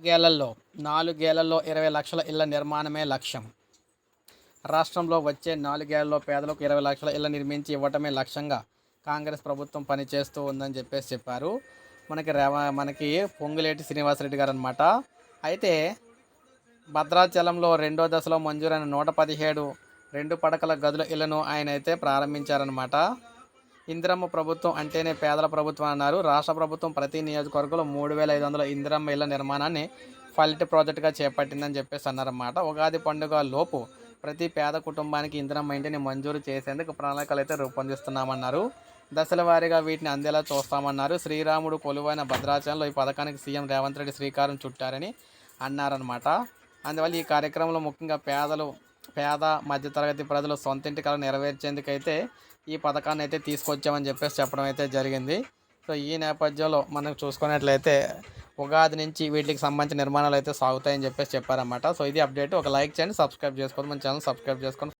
నాలుగేళ్ళలో నాలుగేళ్ళలో ఇరవై లక్షల ఇళ్ళ నిర్మాణమే లక్ష్యం. రాష్ట్రంలో వచ్చే నాలుగేళ్ళలో పేదలకు ఇరవై లక్షల ఇళ్ళ నిర్మించి ఇవ్వటమే లక్ష్యంగా కాంగ్రెస్ ప్రభుత్వం పనిచేస్తూ ఉందని చెప్పేసి చెప్పారు. మనకి రేవ మనకి పొంగులేటి శ్రీనివాసరెడ్డి గారు అనమాట అయితే భద్రాచలంలో రెండో దశలో మంజూరైన నూట పదిహేడు రెండు పడకల గదుల ఇళ్ళను ఆయన అయితే ప్రారంభించారనమాట ఇందిరమ్మ ప్రభుత్వం అంటేనే పేదల ప్రభుత్వం అన్నారు. రాష్ట్ర ప్రభుత్వం ప్రతి నియోజకవర్గంలో మూడు వేల ఐదు వందల ఇందిరమ్మ ఇళ్ళ నిర్మాణాన్ని ఫలిట్ ప్రాజెక్టుగా చేపట్టిందని చెప్పేసి అన్నారన్నమాట. ఉగాది పండుగ లోపు ప్రతి పేద కుటుంబానికి ఇందిరమ్మ ఇంటిని మంజూరు చేసేందుకు ప్రణాళికలు అయితే రూపొందిస్తున్నామన్నారు. దశల వారీగా వీటిని అందేలా చూస్తామన్నారు. శ్రీరాముడు కొలువైన భద్రాచలంలో ఈ పథకానికి సీఎం రేవంత్ రెడ్డి శ్రీకారం చుట్టారని అన్నారనమాట అందువల్ల ఈ కార్యక్రమంలో ముఖ్యంగా పేదలు పేద మధ్యతరగతి ప్రజలు సొంత ఇంటి కళ నెరవేర్చేందుకైతే ఈ పథకాన్ని అయితే తీసుకొచ్చామని చెప్పేసి చెప్పడం అయితే జరిగింది. సో ఈ నేపథ్యంలో మనం చూసుకున్నట్లయితే ఉగాది నుంచి వీటికి సంబంధించిన నిర్మాణాలు అయితే సాగుతాయని చెప్పేసి చెప్పారన్నమాట. సో ఇది అప్డేట్. ఒక లైక్ చేయండి సబ్స్క్రైబ్ చేసుకోండి. మన ఛానల్ సబ్స్క్రైబ్ చేసుకోండి.